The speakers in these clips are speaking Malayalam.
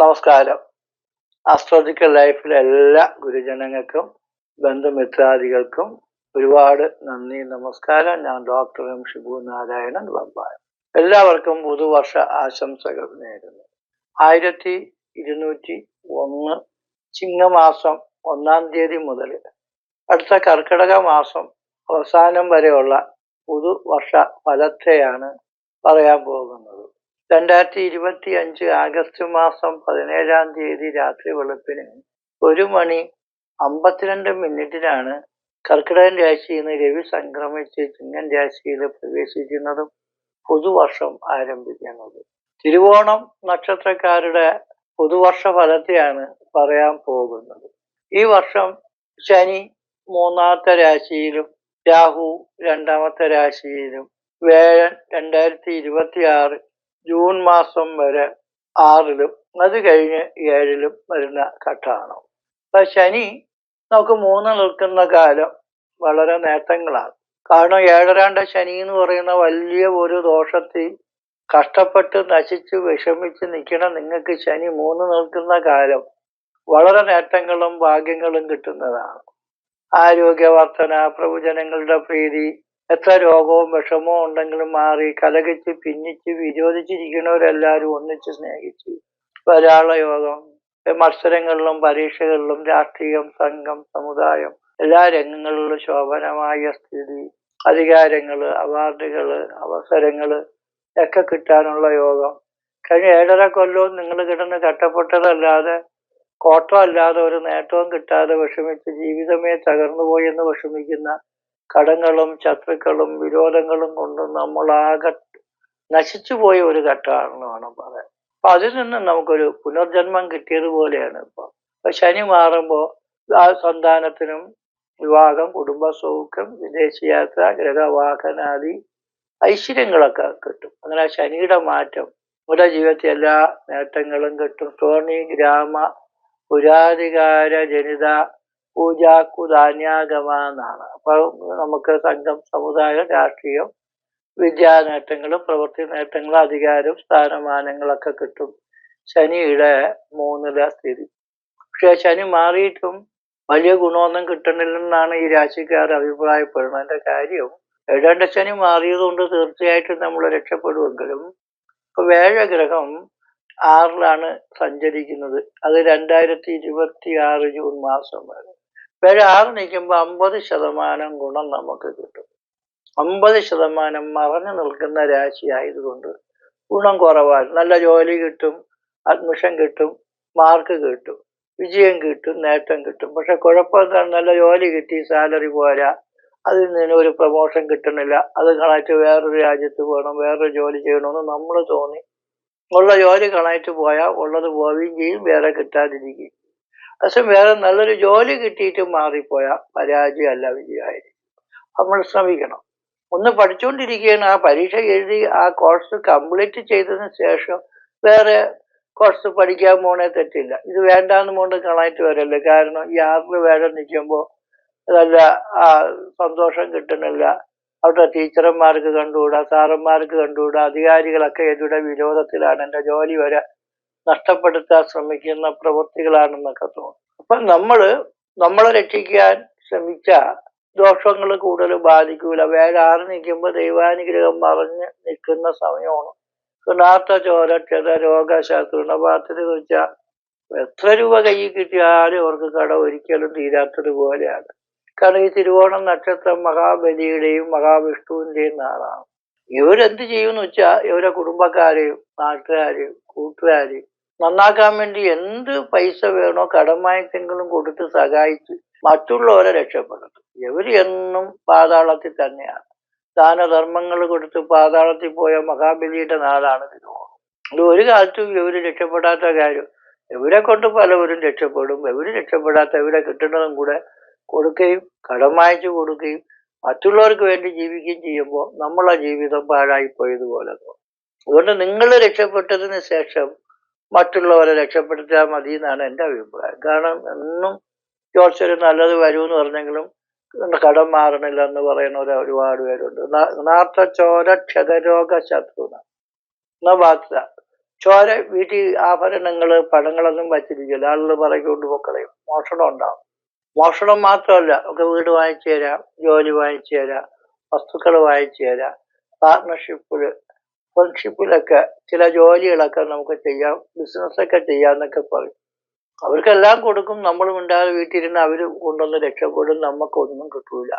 നമസ്കാരം. ആസ്ട്രോളജിക്കൽ ലൈഫിലെ എല്ലാ ഗുരുജനങ്ങൾക്കും ബന്ധുമിത്രാദികൾക്കും ഒരുപാട് നന്ദി നമസ്കാരം. ഞാൻ ഡോക്ടർ എം ഷിബു നാരായണൻ വമ്പായം. എല്ലാവർക്കും പുതുവർഷ ആശംസകൾ നേരുന്നു. ആയിരത്തി ഇരുന്നൂറ്റി ഒന്ന് ചിങ്ങമാസം ഒന്നാം തീയതി മുതൽ അടുത്ത കർക്കിടക മാസം അവസാനം വരെയുള്ള പുതുവർഷ ഫലത്തെയാണ് പറയാൻ പോകുന്നത്. രണ്ടായിരത്തി ഇരുപത്തി അഞ്ച് ആഗസ്റ്റ് മാസം പതിനേഴാം തീയതി രാത്രി വെളുപ്പിന് ഒരു മണി അമ്പത്തിരണ്ട് മിനിറ്റിനാണ് കർക്കിടകൻ രാശിയിൽ നിന്ന് രവി സംക്രമിച്ച് ചിങ്ങൻ രാശിയിൽ പ്രവേശിക്കുന്നതും പുതുവർഷം ആരംഭിക്കുന്നത്. തിരുവോണം നക്ഷത്രക്കാരുടെ പുതുവർഷ ഫലത്തെയാണ് പറയാൻ പോകുന്നത്. ഈ വർഷം ശനി മൂന്നാമത്തെ രാശിയിലും രാഹു രണ്ടാമത്തെ രാശിയിലും വേഴൻ രണ്ടായിരത്തി ഇരുപത്തി ആറ് ജൂൺ മാസം വരെ ആറിലും അത് കഴിഞ്ഞ് ഏഴിലും വരുന്ന ഘട്ടമാണ് അപ്പൊ ശനി നമുക്ക് മൂന്ന് നിൽക്കുന്ന കാലം വളരെ നേട്ടങ്ങളാണ്. കാരണം ഏഴരാണ്ട ശനി എന്ന് പറയുന്ന വലിയ ഒരു ദോഷത്തിൽ കഷ്ടപ്പെട്ട് നശിച്ച് വിഷമിച്ച് നിൽക്കണം നിങ്ങൾക്ക് ശനി മൂന്ന് നിൽക്കുന്ന കാലം വളരെ നേട്ടങ്ങളും ഭാഗ്യങ്ങളും കിട്ടുന്നതാണ്. ആരോഗ്യവർദ്ധന പ്രഭുജനങ്ങളുടെ പ്രീതി എത്ര രോഗവും വിഷമവും ഉണ്ടെങ്കിലും മാറി കലകിച്ച് പിന്നിച്ച് വിരോധിച്ചിരിക്കുന്നവരെല്ലാവരും ഒന്നിച്ച് സ്നേഹിച്ച്. ഒരാളെ യോഗം മത്സരങ്ങളിലും പരീക്ഷകളിലും രാഷ്ട്രീയം സംഘം സമുദായം എല്ലാ രംഗങ്ങളിലും ശോഭനമായ സ്ഥിതി അധികാരങ്ങൾ അവാർഡുകൾ അവസരങ്ങൾ ഒക്കെ കിട്ടാനുള്ള യോഗം. കഴിഞ്ഞ ഏഴര കൊല്ലവും നിങ്ങൾ കിടന്ന് കട്ടപ്പെട്ടതല്ലാതെ കോട്ടമല്ലാതെ ഒരു നേട്ടവും കിട്ടാതെ വിഷമിച്ച് ജീവിതമേ തകർന്നു എന്ന് വിഷമിക്കുന്ന കടങ്ങളും ശത്രുക്കളും വിരോധങ്ങളും കൊണ്ട് നമ്മളാകെ നശിച്ചു പോയ ഒരു ഘട്ടമാണെന്ന് വേണം പറയാൻ അപ്പൊ അതിൽ നിന്ന് നമുക്കൊരു പുനർജന്മം കിട്ടിയതുപോലെയാണ് ഇപ്പൊ. അപ്പൊ ശനി മാറുമ്പോൾ ആ സന്താനത്തിനും വിവാഹം കുടുംബസൗഖ്യം വിദേശയാത്ര ഗ്രഹവാഹനാദി ഐശ്വര്യങ്ങളൊക്കെ കിട്ടും. അങ്ങനെ ശനിയുടെ മാറ്റം നമ്മുടെ ജീവിതത്തിൽ എല്ലാ നേട്ടങ്ങളും കിട്ടും. തോണി ഗ്രാമ പുരാധികാര ജനിത പൂജാക്കുധാന്യാഗമ എന്നാണ്. അപ്പൊ നമുക്ക് സംഘം സമുദായം രാഷ്ട്രീയം വിദ്യാ നേട്ടങ്ങളും പ്രവൃത്തി നേട്ടങ്ങളും അധികാരം സ്ഥാനമാനങ്ങളൊക്കെ കിട്ടും. ശനിയുടെ മൂന്നില സ്ഥിതി. പക്ഷെ ശനി മാറിയിട്ടും വലിയ ഗുണമൊന്നും കിട്ടണില്ലെന്നാണ് ഈ രാശിക്കാർ അഭിപ്രായപ്പെടുന്നത്. അതിന്റെ കാര്യം ഏതാണ്ട് ശനി മാറിയതുകൊണ്ട് തീർച്ചയായിട്ടും നമ്മൾ രക്ഷപ്പെടുമെങ്കിലും ഇപ്പൊ വേഴഗ്രഹം ആറിലാണ് സഞ്ചരിക്കുന്നത്. അത് രണ്ടായിരത്തി ഇരുപത്തി ആറ് ജൂൺ മാസം വരെ. ആറ് നിൽക്കുമ്പോൾ അമ്പത് ശതമാനം ഗുണം നമുക്ക് കിട്ടും. അമ്പത് ശതമാനം മറഞ്ഞു നിൽക്കുന്ന രാശി ആയതുകൊണ്ട് ഗുണം കുറവാണ്. നല്ല ജോലി കിട്ടും അഡ്മിഷൻ കിട്ടും മാർക്ക് കിട്ടും വിജയം കിട്ടും നേട്ടം കിട്ടും. പക്ഷെ കുഴപ്പം നല്ല ജോലി കിട്ടി സാലറി പോരാ. അതിൽ നിന്ന് ഒരു പ്രൊമോഷൻ കിട്ടണില്ല. അത് കണായിട്ട് വേറൊരു രാജ്യത്ത് പോകണം വേറൊരു ജോലി ചെയ്യണമെന്ന് നമ്മൾ തോന്നി. ഉള്ള ജോലി കണായിട്ട് പോയാൽ ഉള്ളത് പോവുകയും ചെയ്യും വേറെ കിട്ടാതിരിക്കുകയും പക്ഷെ വേറെ നല്ലൊരു ജോലി കിട്ടിയിട്ട് മാറിപ്പോയ പരാജയമല്ല വിജയമായിരിക്കും നമ്മൾ ശ്രമിക്കണം. ഒന്ന് പഠിച്ചുകൊണ്ടിരിക്കുകയാണ് ആ പരീക്ഷ എഴുതി ആ കോഴ്സ് കംപ്ലീറ്റ് ചെയ്തതിന് ശേഷം വേറെ കോഴ്സ് പഠിക്കാൻ പോണേ തെറ്റില്ല. ഇത് വേണ്ടാന്ന് കൊണ്ട് കളായിട്ട് വരല്ലേ? കാരണം ഈ ആറിൽ വേറെ നിൽക്കുമ്പോൾ നല്ല സന്തോഷം കിട്ടണില്ല അവിടെ ടീച്ചർമാർക്ക് കണ്ടുകൂടാ സാറന്മാർക്ക് കണ്ടുകൂടാ അധികാരികളൊക്കെ എന്നുടെ വിരോധത്തിലാണ് എന്റെ ജോലി വരെ നഷ്ടപ്പെടുത്താൻ ശ്രമിക്കുന്ന പ്രവൃത്തികളാണെന്നൊക്കെ തോന്നും. അപ്പൊ നമ്മൾ നമ്മളെ രക്ഷിക്കാൻ ശ്രമിച്ച ദോഷങ്ങൾ കൂടുതൽ ബാധിക്കൂല. വേറെ ആറ് നിൽക്കുമ്പോൾ ദൈവാനുഗ്രഹം മറഞ്ഞ് നിൽക്കുന്ന സമയമാണ്. സുനാത്ത ചോര ക്ഷത രോഗശാസ്ത്രണപാത്തിന് കുറിച്ച എത്ര രൂപ കയ്യിൽ കിട്ടിയാലും അവർക്ക് കട ഒരിക്കലും തീരാത്തത് പോലെയാണ്. കാരണം ഈ തിരുവോണം നക്ഷത്രം മഹാബലിയുടെയും മഹാവിഷ്ണുവിന്റെയും നാളാണ്. ഇവരെന്ത് ചെയ്യുമെന്ന് വെച്ചാൽ ഇവരെ കുടുംബക്കാരെയും നാട്ടുകാരെയും കൂട്ടുകാരെയും നന്നാക്കാൻ വേണ്ടി എന്ത് പൈസ വേണോ കടമായത്തെങ്കിലും കൊടുത്ത് സഹായിച്ച് മറ്റുള്ളവരെ രക്ഷപ്പെടുത്തും. ഇവർ എന്നും പാതാളത്തിൽ തന്നെയാണ്. ദാനധർമ്മങ്ങൾ കൊടുത്ത് പാതാളത്തിൽ പോയ മഹാബലിയുടെ നാടാണ് തിരുവോണം. അത് ഒരു കാലത്തും ഇവർ രക്ഷപ്പെടാത്ത കാര്യം ഇവരെ കൊണ്ട് പലവരും രക്ഷപ്പെടും. ഇവർ രക്ഷപ്പെടാത്ത ഇവരെ കിട്ടുന്നതും കൂടെ കൊടുക്കുകയും കടം കൊടുക്കുകയും മറ്റുള്ളവർക്ക് വേണ്ടി ജീവിക്കുകയും ചെയ്യുമ്പോൾ നമ്മളെ ജീവിതം പാഴായി പോയതുപോലെ അതുകൊണ്ട് നിങ്ങൾ രക്ഷപ്പെട്ടതിന് ശേഷം മറ്റുള്ളവരെ രക്ഷപ്പെടുത്തിയാൽ മതി എന്നാണ് എന്റെ അഭിപ്രായം. കാരണം എന്നും ജോത്സ്യര് നല്ലത് വരുമെന്ന് പറഞ്ഞെങ്കിലും കടം മാറണില്ല എന്ന് പറയുന്ന ഒരു ഒരുപാട് പേരുണ്ട്. നാർത്ഥ ചോര ക്ഷതരോഗ ശത്രുന ബാധ്യത ചോര വീട്ടിൽ ആഭരണങ്ങൾ പടങ്ങളൊന്നും വച്ചിരിക്കില്ല. ആളുകൾ പറയുകൊണ്ട് പൊക്കളയും മോഷണം ഉണ്ടാവും. മോഷണം മാത്രമല്ല ഒക്കെ വീട് വാങ്ങിച്ചു തരാം ജോലി വാങ്ങിച്ചു തരാം വസ്തുക്കൾ വാങ്ങിച്ചു തരാം പാർട്ട്ണർഷിപ്പിൽ ഫ്രണ്ട്ഷിപ്പിലൊക്കെ ചില ജോലികളൊക്കെ നമുക്ക് ചെയ്യാം ബിസിനസ്സൊക്കെ ചെയ്യാന്നൊക്കെ പറയും. അവർക്കെല്ലാം കൊടുക്കും നമ്മൾ മിണ്ടാതെ വീട്ടിലിരുന്ന് അവർ കൊണ്ടുവന്ന് രക്ഷപ്പെടും നമുക്കൊന്നും കിട്ടൂല.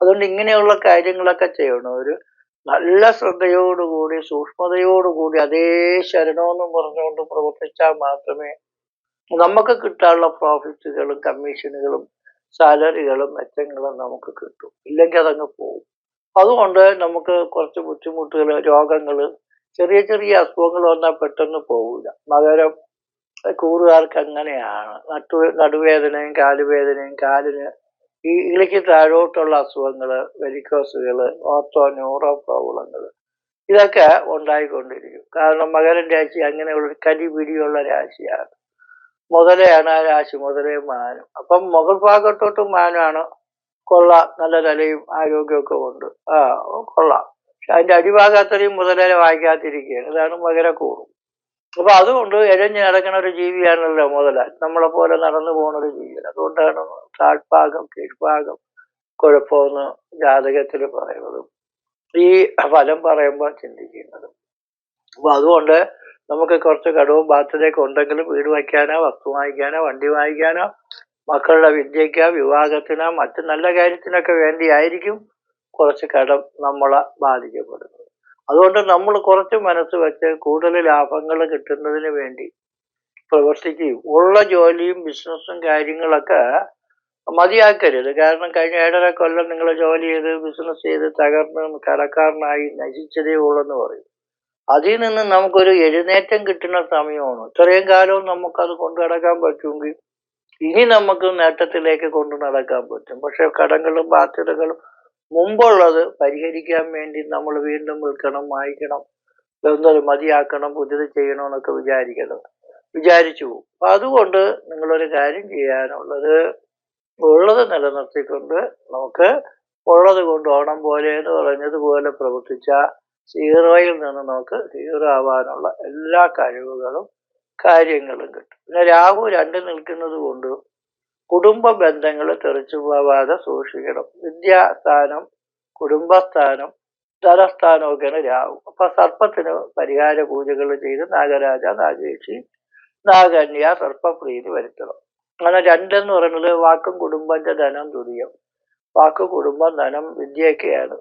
അതുകൊണ്ട് ഇങ്ങനെയുള്ള കാര്യങ്ങളൊക്കെ ചെയ്യണം ഒരു നല്ല ശ്രദ്ധയോടുകൂടി സൂക്ഷ്മതയോടുകൂടി അതേ ശരണമെന്നും പറഞ്ഞുകൊണ്ട് പ്രവർത്തിച്ചാൽ മാത്രമേ നമുക്ക് കിട്ടാനുള്ള പ്രോഫിറ്റുകളും കമ്മീഷനുകളും സാലറികളും മെച്ചങ്ങളും നമുക്ക് കിട്ടും. ഇല്ലെങ്കിൽ അതങ്ങ് പോകും അതുകൊണ്ട് നമുക്ക് കുറച്ച് ബുദ്ധിമുട്ടുകൾ രോഗങ്ങൾ ചെറിയ ചെറിയ അസുഖങ്ങൾ വന്നാൽ പെട്ടെന്ന് പോവില്ല മകരം കൂറുകാർക്ക് അങ്ങനെയാണ്. നട്ടു നടുവേദനയും കാലുവേദനയും കാലിന് ഈ ഇളിക്ക് താഴോട്ടുള്ള അസുഖങ്ങൾ വെരിക്കോസുകൾ ഓർത്തോ ന്യൂറോ പ്രോബ്ലങ്ങൾ ഇതൊക്കെ ഉണ്ടായിക്കൊണ്ടിരിക്കും. കാരണം മകരൻ രാശി അങ്ങനെയുള്ള കരി പിടിയുള്ള രാശിയാണ്. മുതലയാണ് ആ രാശി മുതലേ മാനം. അപ്പം മുകൾ ഭാഗത്തോട്ട് മാനാണ് കൊള്ളാം. നല്ല തലയും ആരോഗ്യമൊക്കെ ഉണ്ട്. ആ കൊള്ളാം. പക്ഷെ അതിന്റെ അടിഭാഗം അത്രയും മുതലേ വായിക്കാതിരിക്കുകയാണ് ഇതാണ് മകരക്കൂറും അപ്പൊ അതുകൊണ്ട് എഴഞ്ഞ് നടക്കുന്ന ഒരു ജീവിയാണല്ലോ മുതല നമ്മളെ പോലെ നടന്നു പോകുന്ന ഒരു ജീവിയാണ്. അതുകൊണ്ടാണ് താഴ്ഭാഗം കീഴ്ഭാഗം കുഴപ്പമെന്ന് ജാതകത്തിൽ പറയുന്നതും ഈ ഫലം പറയുമ്പോൾ ചിന്തിക്കുന്നതും. അപ്പൊ അതുകൊണ്ട് നമുക്ക് കുറച്ച് കടവും ബാധ്യതയൊക്കെ ഉണ്ടെങ്കിലും വീട് വയ്ക്കാനോ വസ്തു വാങ്ങിക്കാനോ വണ്ടി വാങ്ങിക്കാനോ മക്കളുടെ വിദ്യയ്ക്കോ വിവാഹത്തിനോ മറ്റ് നല്ല കാര്യത്തിനൊക്കെ വേണ്ടിയായിരിക്കും കുറച്ച് കടം നമ്മളെ ബാധിക്കപ്പെടുന്നത്. അതുകൊണ്ട് നമ്മൾ കുറച്ച് മനസ്സ് വെച്ച് കൂടുതൽ ലാഭങ്ങൾ കിട്ടുന്നതിന് വേണ്ടി പ്രവർത്തിക്കുകയും ഉള്ള ജോലിയും ബിസിനസ്സും കാര്യങ്ങളൊക്കെ മതിയാക്കരുത്. കാരണം കഴിഞ്ഞ ഏഴര കൊല്ലം നിങ്ങൾ ജോലി ചെയ്ത് ബിസിനസ് ചെയ്ത് തകർന്ന് കടക്കാരനായി നശിച്ചതേ ഉള്ളെന്ന് പറയും. അതിൽ നിന്ന് നമുക്കൊരു എഴുന്നേറ്റം കിട്ടുന്ന സമയമാണ്. ഇത്രയും കാലവും നമുക്കത് കൊണ്ടു നടക്കാൻ പറ്റുമെങ്കിൽ ഇനി നമുക്ക് നേട്ടത്തിലേക്ക് കൊണ്ടു നടക്കാൻ പറ്റും. പക്ഷെ കടങ്ങളും ബാധ്യതകളും മുമ്പുള്ളത് പരിഹരിക്കാൻ വേണ്ടി നമ്മൾ വീണ്ടും വിൽക്കണം വായിക്കണം എന്നത് മതിയാക്കണം പുതിയത് ചെയ്യണം എന്നൊക്കെ വിചാരിക്കണം വിചാരിച്ചു പോകും. അപ്പൊ അതുകൊണ്ട് നിങ്ങളൊരു കാര്യം ചെയ്യാനുള്ളത് ഉള്ളത് നിലനിർത്തിക്കൊണ്ട് നമുക്ക് ഉള്ളത് കൊണ്ട് ഓണം പോലെ എന്ന് പറഞ്ഞതുപോലെ പ്രവർത്തിച്ച സീറോയിൽ നിന്ന് നമുക്ക് സീറോ ആവാനുള്ള എല്ലാ കഴിവുകളും കാര്യങ്ങളും കിട്ടും. പിന്നെ രാഹു രണ്ട് നിൽക്കുന്നത് കൊണ്ട് കുടുംബ ബന്ധങ്ങൾ തെറിച്ചു പോവാതെ സൂക്ഷിക്കണം. വിദ്യാസ്ഥാനം കുടുംബസ്ഥാനം ധനസ്ഥാനമൊക്കെയാണ് രാഹു. അപ്പൊ സർപ്പത്തിന് പരിഹാര പൂജകൾ ചെയ്ത് നാഗരാജ നാഗേഷി നാഗന്യ സർപ്പപ്രീതി വരുത്തണം. അങ്ങനെ രണ്ടെന്ന് പറയുന്നത് വാക്കും കുടുംബന്റെ ധനം തുല്യം വാക്ക് കുടുംബം ധനം വിദ്യയൊക്കെയാണ്.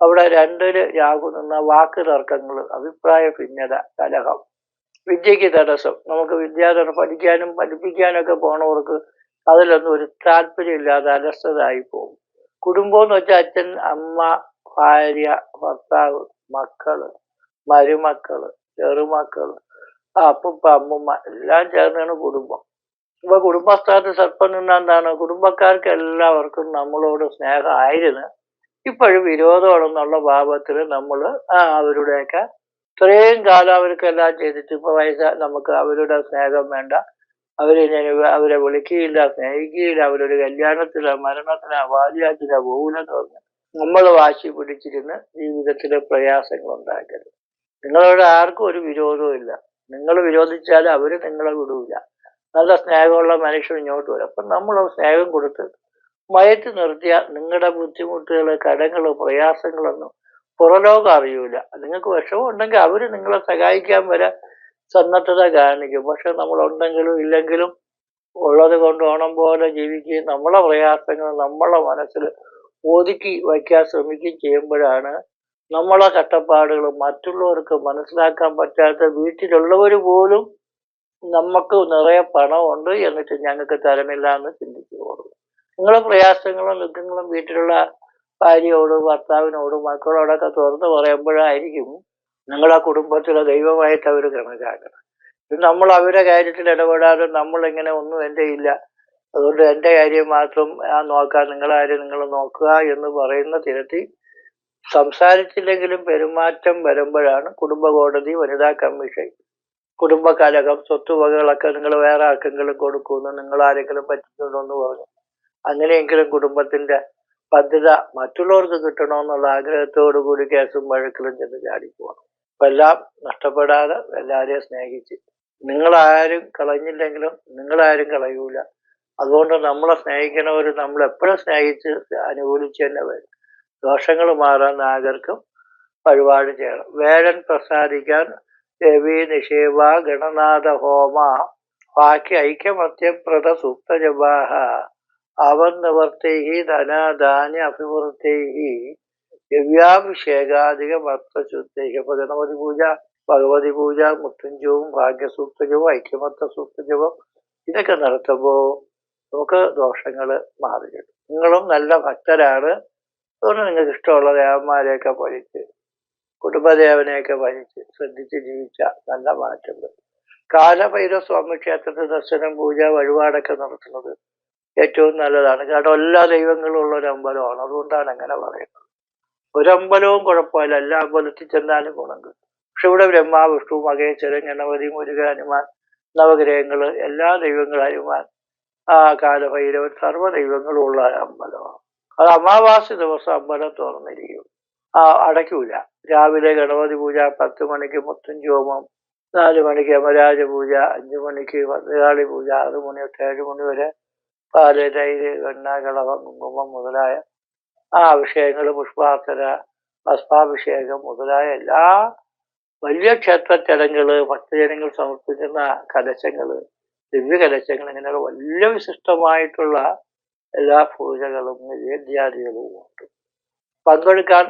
അവിടെ രണ്ടിൽ രാഹു നിന്ന വാക്ക് തർക്കങ്ങൾ അഭിപ്രായ ഭിന്നത കലഹം. വിദ്യക്ക് തടസ്സം. നമുക്ക് വിദ്യാധനം പഠിക്കാനും പഠിപ്പിക്കാനും ഒക്കെ പോണവർക്ക് അതിലൊന്നും ഒരു താല്പര്യമില്ലാതെ അലസതായി പോകും. കുടുംബം എന്ന് വെച്ചാൽ അച്ഛൻ അമ്മ ഭാര്യ ഭർത്താവ് മക്കൾ മരുമക്കൾ ചെറുമക്കൾ അപ്പുപ്പ അമ്മുമ്മ എല്ലാം ചേർന്നാണ് കുടുംബം. ഇപ്പൊ കുടുംബസ്ഥാനത്ത് സർപ്പം നിന്ന എന്താണ്? കുടുംബക്കാർക്ക് എല്ലാവർക്കും നമ്മളോട് സ്നേഹമായിരുന്നു. ഇപ്പോഴും വിരോധമാണെന്നുള്ള ഭാവത്തിൽ നമ്മൾ അവരുടെയൊക്കെ ഇത്രയും കാലം അവർക്കെല്ലാം ചെയ്തിട്ട് ഇപ്പൊ വയസ്സ നമുക്ക് അവരുടെ സ്നേഹം വേണ്ട. അവരെ അവരെ വിളിക്കുകയില്ല സ്നേഹിക്കുകയില്ല. അവരൊരു കല്യാണത്തിലോ മരണത്തിനോ വാല്യാത്തിനോ പോകില്ലെന്ന് പറഞ്ഞു നമ്മൾ വാശി പിടിച്ചിരുന്ന് ജീവിതത്തിലെ പ്രയാസങ്ങൾ ഉണ്ടാക്കരുത്. നിങ്ങളോട് ആർക്കും ഒരു വിരോധവും ഇല്ല. നിങ്ങൾ വിരോധിച്ചാൽ അവർ നിങ്ങളെ വിടൂല. നല്ല സ്നേഹമുള്ള മനുഷ്യൻ ഇങ്ങോട്ട് വരും. അപ്പം നമ്മൾ സ്നേഹം കൊടുത്ത് മയത്തി നിർത്തിയാൽ നിങ്ങളുടെ ബുദ്ധിമുട്ടുകൾ കടങ്ങൾ പ്രയാസങ്ങളൊന്നും പുറലോകം അറിയൂല. നിങ്ങൾക്ക് വിഷമം ഉണ്ടെങ്കിൽ അവർ നിങ്ങളെ സഹായിക്കാൻ വരെ സന്നദ്ധത കാണിക്കും. പക്ഷെ നമ്മൾ ഉണ്ടെങ്കിലും ഇല്ലെങ്കിലും ഉള്ളത് കൊണ്ട് ഓണം പോലെ ജീവിക്കുകയും നമ്മളെ പ്രയാസങ്ങൾ നമ്മളെ മനസ്സിൽ ഒതുക്കി വയ്ക്കാൻ ശ്രമിക്കുകയും ചെയ്യുമ്പോഴാണ് നമ്മളെ കട്ടപ്പാടുകൾ മറ്റുള്ളവർക്ക് മനസ്സിലാക്കാൻ പറ്റാത്ത വീട്ടിലുള്ളവർ പോലും നമുക്ക് നിറയെ പണമുണ്ട് എന്നിട്ട് ഞങ്ങൾക്ക് തരമില്ല എന്ന് ചിന്തിച്ചു ചിന്തിക്കുകയുള്ളൂ നിങ്ങളെ പ്രയാസങ്ങളും ദുഃഖങ്ങളും വീട്ടിലുള്ള ഭാര്യയോടും ഭർത്താവിനോടും മക്കളോടൊക്കെ തുറന്ന് പറയുമ്പോഴായിരിക്കും നിങ്ങളാ കുടുംബത്തിലെ ദൈവമായിട്ട് അവർ കണക്കാക്കണം നമ്മൾ അവരുടെ കാര്യത്തിൽ ഇടപെടാതെ നമ്മളിങ്ങനെ ഒന്നും എന്റെ ഇല്ല. അതുകൊണ്ട് എന്റെ കാര്യം മാത്രം ആ നോക്കാം നിങ്ങളാരും നിങ്ങൾ നോക്കുക എന്ന് പറയുന്ന തിരത്തി സംസാരിച്ചില്ലെങ്കിലും പെരുമാറ്റം വരുമ്പോഴാണ് കുടുംബ കോടതി വനിതാ കമ്മീഷൻ. കുടുംബകലകം സ്വത്തുവകകളൊക്കെ നിങ്ങൾ വേറെ ആർക്കെങ്കിലും കൊടുക്കുമെന്ന് നിങ്ങൾ ആരെങ്കിലും പറ്റുന്നുണ്ടോ എന്ന് പറഞ്ഞു. അങ്ങനെയെങ്കിലും കുടുംബത്തിന്റെ പദ്ധത മറ്റുള്ളവർക്ക് കിട്ടണമെന്നുള്ള ആഗ്രഹത്തോടു കൂടി കേസും വഴക്കിലും ചെന്ന് ചാടിപ്പോകണം. അപ്പൊ എല്ലാം നഷ്ടപ്പെടാതെ എല്ലാവരെയും സ്നേഹിച്ച് നിങ്ങളാരും കളഞ്ഞില്ലെങ്കിലും നിങ്ങളാരും കളയൂല. അതുകൊണ്ട് നമ്മളെ സ്നേഹിക്കണവർ നമ്മൾ എപ്പോഴും സ്നേഹിച്ച് അനുകൂലിച്ച് തന്നെ വരും. ദോഷങ്ങൾ മാറാൻ നാഗർക്കും വഴിപാട് ചെയ്യണം. വേഴൻ പ്രസാദിക്കാൻ രവി നിഷേവ ഗണനാഥ ഹോമ. ബാക്കി ഐക്യമത്യപ്രത സൂക്തജപാഹ അവൻ നിവർത്തൈഹി ധനധാന്യ അഭിവൃദ്ധൈഹി ദിവ്യാഭിഷേകാധിക മത്വശുദ്ധൈഹി അപ്പൊ ഗണപതി പൂജ ഭഗവതി പൂജ മുത്തുഞ്ചവും ഭാഗ്യസൂക്തജവും ഐക്യമത്വ സൂക്തജവും ഇതൊക്കെ നടത്തുമ്പോൾ നമുക്ക് ദോഷങ്ങൾ മാറി കിട്ടും നിങ്ങളും നല്ല ഭക്തരാണ്. അതുകൊണ്ട് നിങ്ങൾക്ക് ഇഷ്ടമുള്ള ദേവന്മാരെയൊക്കെ ഭരിച്ച് കുടുംബദേവനെയൊക്കെ ഭരിച്ച് ശ്രദ്ധിച്ച് ജീവിച്ച നല്ല മാറ്റം കാലഭൈരവ സ്വാമി ക്ഷേത്രത്തിൽ ദർശനം പൂജ വഴിപാടൊക്കെ നടത്തുന്നത് ഏറ്റവും നല്ലതാണ്. കാരണം എല്ലാ ദൈവങ്ങളും ഉള്ള ഒരു അമ്പലമാണ്. അതുകൊണ്ടാണ് അങ്ങനെ പറയുന്നത്. ഒരമ്പലവും കുഴപ്പമില്ല. എല്ലാ അമ്പലത്തിൽ ചെന്നാലും ഗുണം കിട്ടും. പക്ഷെ ഇവിടെ ബ്രഹ്മ വിഷ്ണു മകേശ്വരൻ ഗണപതി മുരുക ഹനുമാൻ നവഗ്രഹങ്ങൾ എല്ലാ ദൈവങ്ങളും ഹനുമാൻ ആ കാലഭൈരവൻ സർവ ദൈവങ്ങളും ഉള്ള അമ്പലമാണ്. അത് അമാവാസി ദിവസം അമ്പലം തുറന്നിരിക്കും. ആ അടയ്ക്കൂല. രാവിലെ ഗണപതി പൂജ പത്ത് മണിക്ക് മുത്തും ചോമം നാല് മണിക്ക് യമരാജ പൂജ അഞ്ചു മണിക്ക് ഭദ്രകാളി പൂജ ആറ് മണി തൊട്ട് ഏഴ് മണി വരെ പാൽ തൈര് വെണ്ണ കുങ്കുമം മുതലായ ആ അഭിഷേകങ്ങൾ പുഷ്പാർച്ചന ഭസ്മാഭിഷേകം മുതലായ എല്ലാ വലിയ ക്ഷേത്ര ചടങ്ങുകൾ ഭക്തജനങ്ങൾ സമർപ്പിക്കുന്ന കലശങ്ങൾ ദിവ്യ കലശങ്ങൾ ഇങ്ങനെയുള്ള വലിയ വിശിഷ്ടമായിട്ടുള്ള എല്ലാ പൂജകളും നിവേദ്യാദികളും ഉണ്ട്. പങ്കെടുക്കാൻ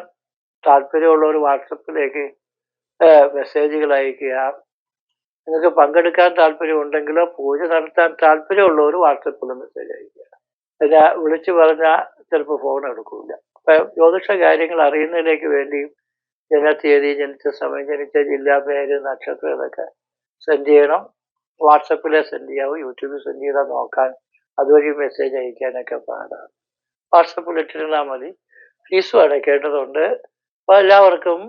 താല്പര്യമുള്ളവർ വാട്സപ്പിലേക്ക് മെസ്സേജുകൾ അയക്കുക നിങ്ങൾക്ക് പങ്കെടുക്കാൻ താല്പര്യമുണ്ടെങ്കിലോ പൂജ നടത്താൻ താല്പര്യമുള്ളവർ വാട്സപ്പിൽ മെസ്സേജ് അയക്കുക പിന്നെ വിളിച്ചു പറഞ്ഞാൽ ചിലപ്പോൾ ഫോൺ എടുക്കില്ല അപ്പം ജ്യോതിഷ കാര്യങ്ങൾ അറിയുന്നതിലേക്ക് വേണ്ടിയും ജനതീയതി ജനിച്ച സമയം ജനിച്ച ജില്ലാ പേര് നക്ഷത്രം ഇതൊക്കെ സെൻഡ് ചെയ്യണം. വാട്സപ്പിലെ സെൻഡ് ചെയ്യാവും യൂട്യൂബിൽ സെൻഡ് ചെയ്താൽ നോക്കാൻ അതുവഴി മെസ്സേജ് അയക്കാനൊക്കെ പാടാണ്. വാട്സപ്പിൽ ഇട്ടിരുന്നാൽ മതി. ഫീസും അടയ്ക്കേണ്ടതുണ്ട്. അപ്പോൾ എല്ലാവർക്കും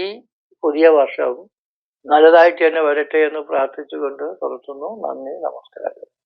ഈ പുതിയ വർഷം നല്ലതായിട്ട് തന്നെ വരട്ടെ എന്ന് പ്രാർത്ഥിച്ചുകൊണ്ട് നിർത്തുന്നു. നന്ദി നമസ്കാരം.